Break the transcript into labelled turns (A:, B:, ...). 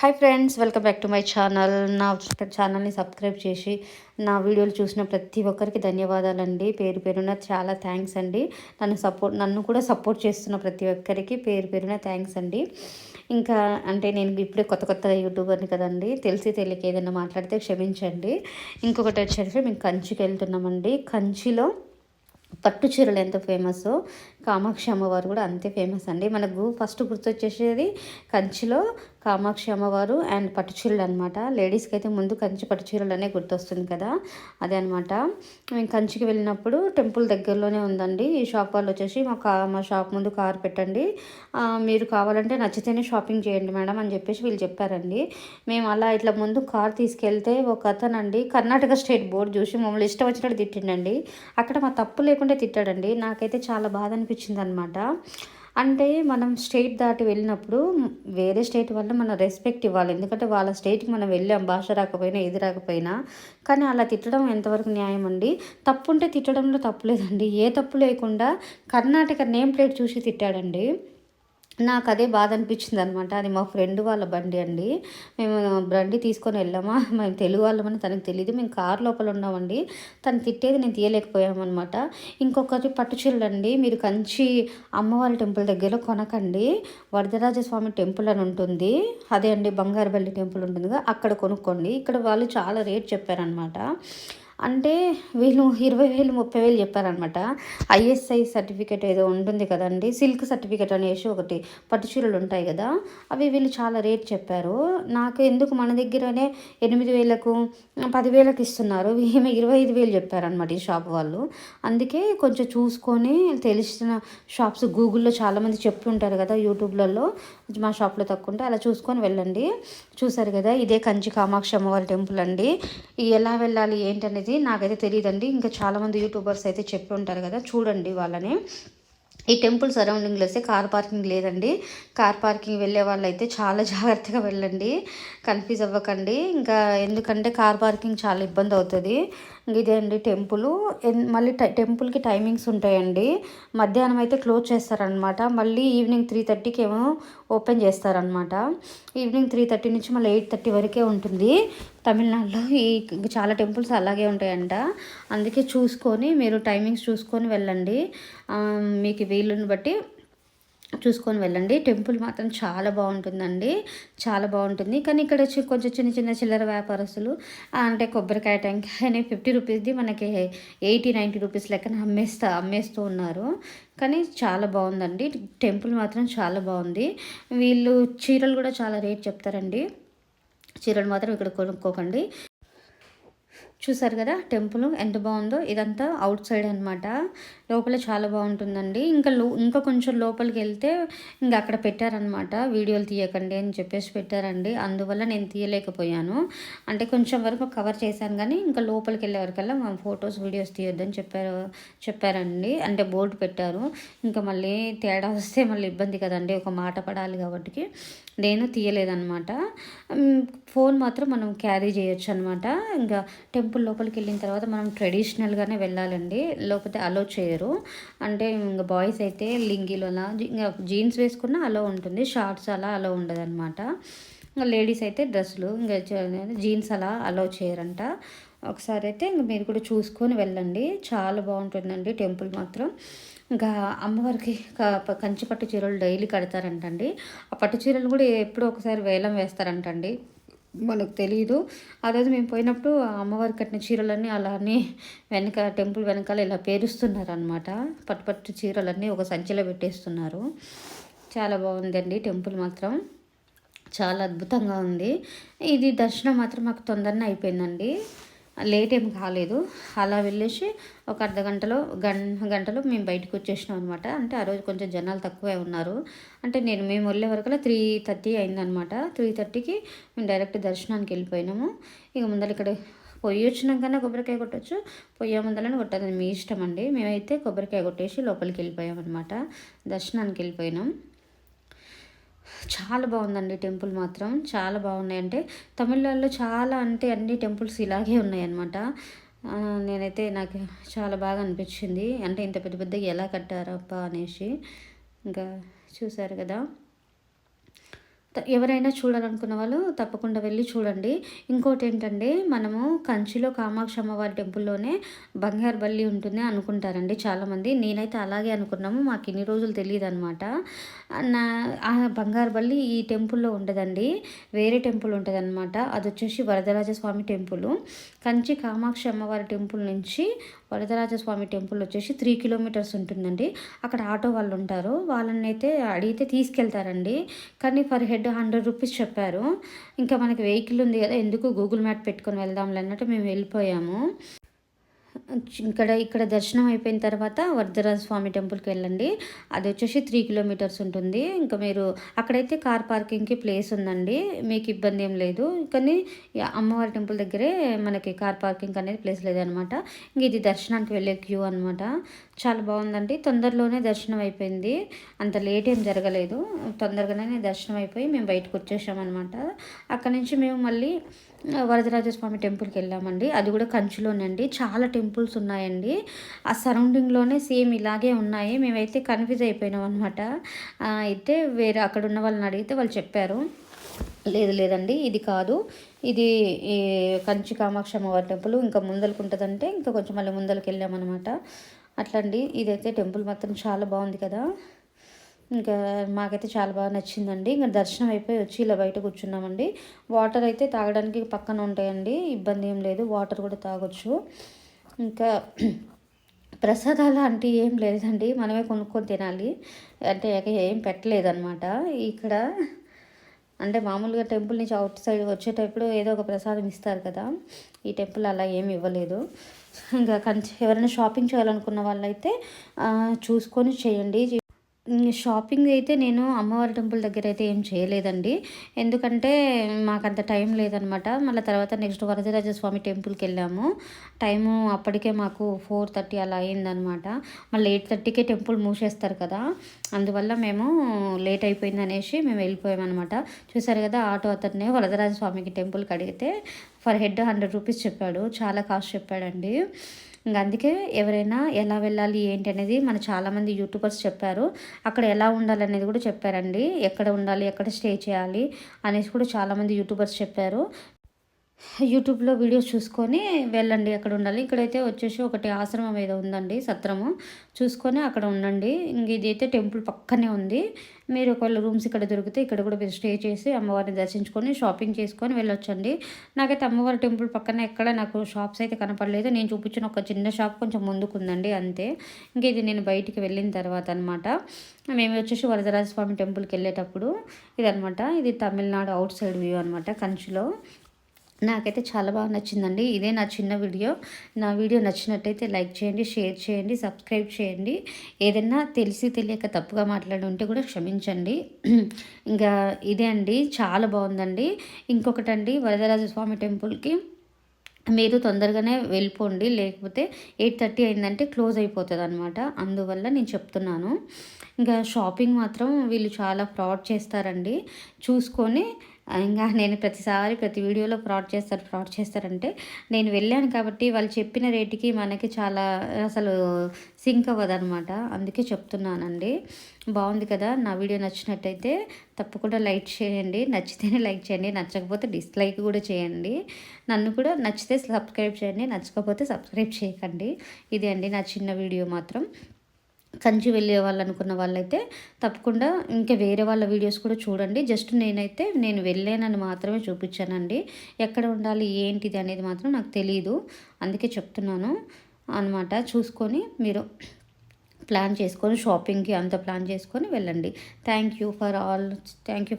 A: Hi friends welcome back to my channel. నా ఛానల్ని subscribe చేసి నా వీడియోలు చూసిన ప్రతి ఒక్కరికి ధన్యవాదాలండి. పేరు పేరున చాలా థ్యాంక్స్ అండి. నన్ను సపోర్ట్ నన్ను కూడా సపోర్ట్ చేస్తున్న ప్రతి ఒక్కరికి పేరు పేరున థ్యాంక్స్ అండి. ఇంకా అంటే నేను ఇప్పుడే కొత్త కొత్త యూట్యూబర్ని కదండి. తెలిసి తెలియక ఏదైనా మాట్లాడితే క్షమించండి. ఇంకొకటి వచ్చేసి మేము కంచికి వెళ్తున్నామండి. కంచిలో పట్టు చీరలు ఎంత ఫేమస్ కామాక్షి అమ్మవారు కూడా అంతే ఫేమస్ అండి. మనకు ఫస్ట్ గుర్తొచ్చేసేది కంచిలో కామాక్షి అమ్మవారు అండ్ పట్టుచీరలు అనమాట లేడీస్కి అయితే ముందు కంచి పట్టుచీరలు అనే గుర్తొస్తుంది కదా. అదే అనమాట మేము కంచికి వెళ్ళినప్పుడు టెంపుల్ దగ్గరలోనే ఉందండి. ఈ షాప్ వాళ్ళు వచ్చేసి మా కా మా షాప్ ముందు కార్ పెట్టండి. మీరు కావాలంటే నచ్చితేనే షాపింగ్ చేయండి మేడం అని చెప్పేసి వీళ్ళు చెప్పారండి. మేము అలా ఇట్లా ముందు కార్ తీసుకెళ్తే ఒక అతనండి కర్ణాటక స్టేట్ బోర్డు చూసి మమ్మల్ని ఇష్టం వచ్చినట్టు తిట్టిండండి. అక్కడ మా తప్పు లేకుండా తిట్టాడండి. నాకైతే చాలా బాధ అనిపించింది అనమాట అంటే మనం స్టేట్ దాటి వెళ్ళినప్పుడు వేరే స్టేట్ వల్ల మనం రెస్పెక్ట్ ఇవ్వాలి. ఎందుకంటే వాళ్ళ స్టేట్కి మనం వెళ్ళాం భాష రాకపోయినా ఏది రాకపోయినా. కానీ అలా తిట్టడం ఎంతవరకు న్యాయం అండి? తప్పు ఉంటే తిట్టడంలో తప్పు లేదండి. ఏ తప్పు లేకుండా కర్ణాటక నేమ్ ప్లేట్ చూసి తిట్టాడండి. నాకు అదే బాధ అనిపించింది అనమాట అది మా ఫ్రెండ్ వాళ్ళ బండి అండి. మేము బండి తీసుకొని వెళ్ళామా? మేము తెలుగు వాళ్ళమని తనకు తెలియదు మేము కార్ లోపల ఉన్నామండి. తను తిట్టేది నేను తీయలేకపోయామన్నమాట ఇంకొకటి పట్టు మీరు కంచి అమ్మవారి టెంపుల్ దగ్గర కొనకండి. వరదరాజస్వామి టెంపుల్ అని ఉంటుంది. అదే అండి బంగారుబల్లి టెంపుల్ ఉంటుందిగా అక్కడ కొనుక్కోండి. ఇక్కడ వాళ్ళు చాలా రేట్ చెప్పారనమాట. అంటే వీళ్ళు ఇరవై వేలు ముప్పై వేలు చెప్పారనమాట ఐఎస్ఐ సర్టిఫికేట్ ఏదో ఉంటుంది కదండి సిల్క్ సర్టిఫికేట్ అనేసి ఒకటి పట్టుచీరలు ఉంటాయి కదా అవి వీళ్ళు చాలా రేట్ చెప్పారు. నాకు ఎందుకు మన దగ్గరనే ఎనిమిది వేలకు పదివేలకు ఇస్తున్నారు? ఈమె ఇరవై ఐదు వేలు చెప్పారనమాట ఈ షాప్ వాళ్ళు. అందుకే కొంచెం చూసుకొని తెలిసిన షాప్స్ గూగుల్లో చాలామంది చెప్తుంటారు కదా యూట్యూబ్లలో మా షాప్లో తక్కువ ఉంటే అలా చూసుకొని వెళ్ళండి. చూసారు కదా ఇదే కంచి కామాక్షి అమ్మవారి టెంపుల్ అండి. ఎలా వెళ్ళాలి ఏంటనేది అనేది నాకైతే తెలియదండి ఇంకా చాలామంది యూట్యూబర్స్ అయితే చెప్పి ఉంటారు కదా చూడండి వాళ్ళని. ఈ టెంపుల్ సరౌండింగ్లో వస్తే కార్ పార్కింగ్ లేదండి. కార్ పార్కింగ్ వెళ్ళే వాళ్ళు అయితే చాలా జాగ్రత్తగా వెళ్ళండి. కన్ఫ్యూజ్ అవ్వకండి. ఇంకా ఎందుకంటే కార్ పార్కింగ్ చాలా ఇబ్బంది అవుతుంది. ఇదే అండి టెంపుల్. మళ్ళీ టెంపుల్కి టైమింగ్స్ ఉంటాయండి. మధ్యాహ్నం అయితే క్లోజ్ చేస్తారనమాట మళ్ళీ ఈవినింగ్ త్రీ థర్టీకి ఏమో ఓపెన్ చేస్తారనమాట ఈవినింగ్ త్రీ థర్టీ నుంచి మళ్ళీ ఎయిట్ థర్టీ వరకే ఉంటుంది. తమిళనాడులో ఈ చాలా టెంపుల్స్ అలాగే ఉంటాయంట. అందుకే చూసుకొని మీరు టైమింగ్స్ చూసుకొని వెళ్ళండి. మీకు వీలుని బట్టి చూసుకొని వెళ్ళండి. టెంపుల్ మాత్రం చాలా బాగుంటుందండి. చాలా బాగుంటుంది. కానీ ఇక్కడ కొంచెం చిన్న చిన్న చిల్లర వ్యాపారస్తులు అంటే కొబ్బరికాయ టెంకాయని ఫిఫ్టీ రూపీస్ది మనకి ఎయిటీ నైంటీ రూపీస్ లెక్కన అమ్మేస్తా అమ్మేస్తూ ఉన్నారు. కానీ చాలా బాగుందండి. టెంపుల్ మాత్రం చాలా బాగుంది. వీళ్ళు చీరలు కూడా చాలా రేట్ చెప్తారండి. చీరలు మాత్రం ఇక్కడ కొనుక్కోకండి. చూసారు కదా టెంపుల్ ఎంత బాగుందో? ఇదంతా అవుట్ సైడ్ అనమాట లోపల చాలా బాగుంటుందండి. ఇంకా లో ఇంకా కొంచెం లోపలికి వెళ్తే ఇంకా అక్కడ పెట్టారనమాట వీడియోలు తీయకండి అని చెప్పేసి పెట్టారండి. అందువల్ల నేను తీయలేకపోయాను. అంటే కొంచెం వరకు కవర్ చేశాను కానీ ఇంకా లోపలికి వెళ్ళే వరకల్లా మా ఫొటోస్ వీడియోస్ తీయొద్దని చెప్పారు చెప్పారండి. అంటే బోర్డు పెట్టారు. ఇంకా మళ్ళీ తేడా వస్తే మళ్ళీ ఇబ్బంది కదండి. ఒక మాట పడాలి కాబట్టి నేను తీయలేదన్నమాట. ఫోన్ మాత్రం మనం క్యారీ చేయొచ్చు అనమాట ఇంకా టెంపుల్ టెంపుల్ లోపలికి వెళ్ళిన తర్వాత మనం ట్రెడిషనల్గానే వెళ్ళాలండి. లేకపోతే అలో చేయరు. అంటే ఇంకా బాయ్స్ అయితే లింగిలు అలా ఇంకా జీన్స్ వేసుకున్న అలో ఉంటుంది. షార్ట్స్ అలా అలో ఉండదు అనమాట ఇంకా లేడీస్ అయితే డ్రెస్సులు ఇంకా జీన్స్ అలా అలో చేయరంట. ఒకసారి అయితే ఇంక మీరు కూడా చూసుకొని వెళ్ళండి. చాలా బాగుంటుందండి టెంపుల్ మాత్రం. ఇంకా అమ్మవారికి కంచి పట్టు చీరలు డైలీ కడతారంటండి. ఆ పట్టు చీరలు కూడా ఎప్పుడో ఒకసారి వేలం వేస్తారంటండి. మనకు తెలియదు ఆ రోజు మేము పోయినప్పుడు అమ్మవారి కట్టిన చీరలన్నీ అలానే వెనక టెంపుల్ వెనకాల ఇలా పేరుస్తున్నారు అనమాట పట్టు పట్టు చీరలన్నీ ఒక సంచిలో పెట్టేస్తున్నారు. చాలా బాగుందండి టెంపుల్ మాత్రం. చాలా అద్భుతంగా ఉంది. ఇది దర్శనం మాత్రం మాకు తొందరనే అయిపోయిందండి. లేట్ ఏం కాలేదు. అలా వెళ్ళేసి ఒక అర్ధ గంటలో గం గంటలో మేము బయటకు వచ్చేసినాం అనమాట అంటే ఆ రోజు కొంచెం జనాలు తక్కువే ఉన్నారు. అంటే నేను మేము వెళ్ళే వరకు త్రీ థర్టీ అయిందనమాట త్రీ థర్టీకి మేము డైరెక్ట్ దర్శనానికి వెళ్ళిపోయినాము. ఇక ముందర ఇక్కడ పొయ్యి వచ్చినాకన్నా కొబ్బరికాయ కొట్టచ్చు. పొయ్యి ముందరనే కొట్టాలని మీ ఇష్టం అండి. మేమైతే కొబ్బరికాయ కొట్టేసి లోపలికి వెళ్ళిపోయాం అనమాట దర్శనానికి వెళ్ళిపోయినాం. చాలా బాగుందండి టెంపుల్ మాత్రం. చాలా బాగున్నాయి. అంటే తమిళనాడులో చాలా అంటే అన్ని టెంపుల్స్ ఇలాగే ఉన్నాయన్నమాట. నేనైతే నాకు చాలా బాగా అనిపించింది. అంటే ఇంత పెద్ద పెద్దగా ఎలా కట్టారప్ప అనేసి. ఇంకా చూసారు కదా. ఎవరైనా చూడాలనుకున్న వాళ్ళు తప్పకుండా వెళ్ళి చూడండి. ఇంకోటి ఏంటంటే మనము కంచిలో కామాక్షి అమ్మవారి టెంపుల్లోనే బంగారు బల్లి ఉంటుంది అనుకుంటారండి చాలామంది. నేనైతే అలాగే అనుకున్నాము మాకు ఇన్ని రోజులు తెలియదు అనమాట నా ఆ బంగారు బల్లి ఈ టెంపుల్లో ఉండదండి. వేరే టెంపుల్ ఉంటుంది అనమాట అది వచ్చేసి వరదరాజ స్వామి టెంపుల్. కంచి కామాక్షి అమ్మవారి టెంపుల్ నుంచి వరదరాజ స్వామి టెంపుల్ వచ్చేసి త్రీ కిలోమీటర్స్ ఉంటుందండి. అక్కడ ఆటో వాళ్ళు ఉంటారు. వాళ్ళని అయితే అడిగితే తీసుకెళ్తారండి. కానీ పర్ హెడ్ హండ్రెడ్ రూపీస్ చెప్పారు. ఇంకా మనకి వెహికల్ ఉంది కదా ఎందుకు గూగుల్ మ్యాప్ పెట్టుకొని వెళ్దాంలే అన్నట్టు మేము వెళ్ళిపోయాము. ఇక్కడ ఇక్కడ దర్శనం అయిపోయిన తర్వాత వరదరాజ స్వామి టెంపుల్కి వెళ్ళండి. అది వచ్చేసి త్రీ కిలోమీటర్స్ ఉంటుంది. ఇంకా మీరు అక్కడైతే కార్ పార్కింగ్కి ప్లేస్ ఉందండి. మీకు ఇబ్బంది ఏం లేదు. కానీ అమ్మవారి టెంపుల్ దగ్గరే మనకి కార్ పార్కింగ్ అనేది ప్లేస్ లేదనమాట. ఇంక ఇది దర్శనానికి వెళ్ళే క్యూ అనమాట చాలా బాగుందండి. తొందరలోనే దర్శనం అయిపోయింది. అంత లేట్ ఏం జరగలేదు. తొందరగానే దర్శనం అయిపోయి మేము బయటకు వచ్చేసామన్నమాట. అక్కడ నుంచి మేము మళ్ళీ వరదరాజస్వామి టెంపుల్కి వెళ్ళామండి. అది కూడా కంచులోనండి. చాలా టెంపుల్స్ ఉన్నాయండి. ఆ సరౌండింగ్లోనే సేమ్ ఇలాగే ఉన్నాయి. మేమైతే కన్ఫ్యూజ్ అయిపోయినాం అనమాట అయితే వేరే అక్కడ ఉన్న వాళ్ళని అడిగితే వాళ్ళు చెప్పారు. లేదు లేదండి ఇది కాదు. ఇది ఈ కంచి కామాక్షి అమ్మవారి టెంపుల్ ఇంకా ముందరకు ఉంటుందంటే ఇంకా కొంచెం మళ్ళీ ముందలకు వెళ్ళామన్నమాట. అట్లండి ఇదైతే టెంపుల్ మాత్రం చాలా బాగుంది కదా. ఇంకా మాకైతే చాలా బాగా నచ్చిందండి. ఇంకా దర్శనం అయిపోయి వచ్చి ఇలా బయట కూర్చున్నామండి. వాటర్ అయితే తాగడానికి పక్కన ఉంటాయండి. ఇబ్బంది ఏం లేదు వాటర్ కూడా తాగొచ్చు. ఇంకా ప్రసాదాలు అంటే ఏం లేదండి. మనమే కొనుక్కొని తినాలి. అంటే ఏం పెట్టలేదన్నమాట. ఇక్కడ అంటే మామూలుగా టెంపుల్ నుంచి అవుట్ సైడ్ వచ్చేటప్పుడు ఏదో ఒక ప్రసాదం ఇస్తారు కదా. ఈ టెంపుల్ అలా ఏమి ఇవ్వలేదు. ఇంకా కంచి ఎవరైనా షాపింగ్ చేయాలనుకున్న వాళ్ళైతే చూసుకొని చేయండి. షాపింగ్ అయితే నేను అమ్మవారి టెంపుల్ దగ్గర అయితే ఏం చేయలేదండి. ఎందుకంటే మాకు అంత టైం లేదనమాట. మళ్ళీ తర్వాత నెక్స్ట్ వరదరాజస్వామి టెంపుల్కి వెళ్ళాము. టైము అప్పటికే మాకు ఫోర్ థర్టీ అలా అయిందనమాట. మళ్ళీ ఎయిట్ థర్టీకే టెంపుల్ మూసేస్తారు కదా. అందువల్ల మేము లేట్ అయిపోయింది అనేసి మేము వెళ్ళిపోయామన్నమాట చూసారు కదా ఆటో అతనే వరదరాజస్వామికి టెంపుల్కి అడిగితే ఫర్ హెడ్ హండ్రెడ్ రూపీస్ చెప్పాడు. చాలా కాస్ట్ చెప్పాడండి. ఇంకా అందుకే ఎవరైనా ఎలా వెళ్ళాలి ఏంటి అనేది మన చాలామంది యూట్యూబర్స్ చెప్పారు. అక్కడ ఎలా ఉండాలి అనేది కూడా చెప్పారండి. ఎక్కడ ఉండాలి ఎక్కడ స్టే చేయాలి అనేసి కూడా చాలామంది యూట్యూబర్స్ చెప్పారు. యూట్యూబ్లో వీడియోస్ చూసుకొని వెళ్ళండి అక్కడ ఉండాలి. ఇక్కడైతే వచ్చేసి ఒకటి ఆశ్రమం ఏదో ఉందండి సత్రము. చూసుకొని అక్కడ ఉండండి. ఇంక ఇదైతే టెంపుల్ పక్కనే ఉంది. మీరు ఒకవేళ రూమ్స్ ఇక్కడ దొరికితే ఇక్కడ కూడా మీరు స్టే చేసి అమ్మవారిని దర్శించుకొని షాపింగ్ చేసుకొని వెళ్ళొచ్చండి. నాకైతే అమ్మవారి టెంపుల్ పక్కన ఎక్కడ నాకు షాప్స్ అయితే కనపడలేదు. నేను చూపించిన ఒక చిన్న షాప్ కొంచెం ముందుకుందండి అంతే. ఇంక ఇది నేను బయటికి వెళ్ళిన తర్వాత అనమాట మేము వచ్చేసి వరదరాజ స్వామి టెంపుల్కి వెళ్ళేటప్పుడు ఇదనమాట ఇది తమిళనాడు అవుట్ సైడ్ వ్యూ అనమాట కంచిలో. నాకైతే చాలా బాగా నచ్చిందండి. ఇదే నా చిన్న వీడియో. నా వీడియో నచ్చినట్టయితే లైక్ చేయండి షేర్ చేయండి సబ్స్క్రైబ్ చేయండి. ఏదైనా తెలిసి తెలియక తప్పుగా మాట్లాడి ఉంటే కూడా క్షమించండి. ఇంకా ఇదే అండి. చాలా బాగుందండి. ఇంకొకటండి వరదరాజ స్వామి టెంపుల్కి మీరు తొందరగానే వెళ్ళిపోండి. లేకపోతే ఎయిట్ థర్టీ అయిందంటే క్లోజ్ అయిపోతుంది అనమాట అందువల్ల నేను చెప్తున్నాను. ఇంకా షాపింగ్ మాత్రం వీళ్ళు చాలా ఫ్రాడ్ చేస్తారండి. చూసుకొని ఇంకా నేను ప్రతిసారి ప్రతి వీడియోలో ఫ్రాడ్ చేస్తారు ఫ్రాడ్ చేస్తారంటే నేను వెళ్ళాను కాబట్టి వాళ్ళు చెప్పిన రేటుకి మనకి చాలా అసలు సింక్ అవ్వదనమాట అందుకే చెప్తున్నానండి. బాగుంది కదా? నా వీడియో నచ్చినట్టయితే తప్పకుండా లైక్ చేయండి. నచ్చితేనే లైక్ చేయండి. నచ్చకపోతే డిస్లైక్ కూడా చేయండి. నన్ను కూడా నచ్చితే సబ్స్క్రైబ్ చేయండి. నచ్చకపోతే సబ్స్క్రైబ్ చేయకండి. ఇది అండి నా చిన్న వీడియో మాత్రం. కంచి వెళ్ళే వాళ్ళు అనుకున్న వాళ్ళైతే తప్పకుండా ఇంకా వేరే వాళ్ళ వీడియోస్ కూడా చూడండి. జస్ట్ నేనైతే నేను వెళ్ళానని మాత్రమే చూపించానండి. ఎక్కడ ఉండాలి ఏంటిది అనేది మాత్రం నాకు తెలియదు అందుకే చెప్తున్నాను అనమాట చూసుకొని మీరు ప్లాన్ చేసుకొని షాపింగ్కి అంత ప్లాన్ చేసుకొని వెళ్ళండి. Thank you for all. Thank you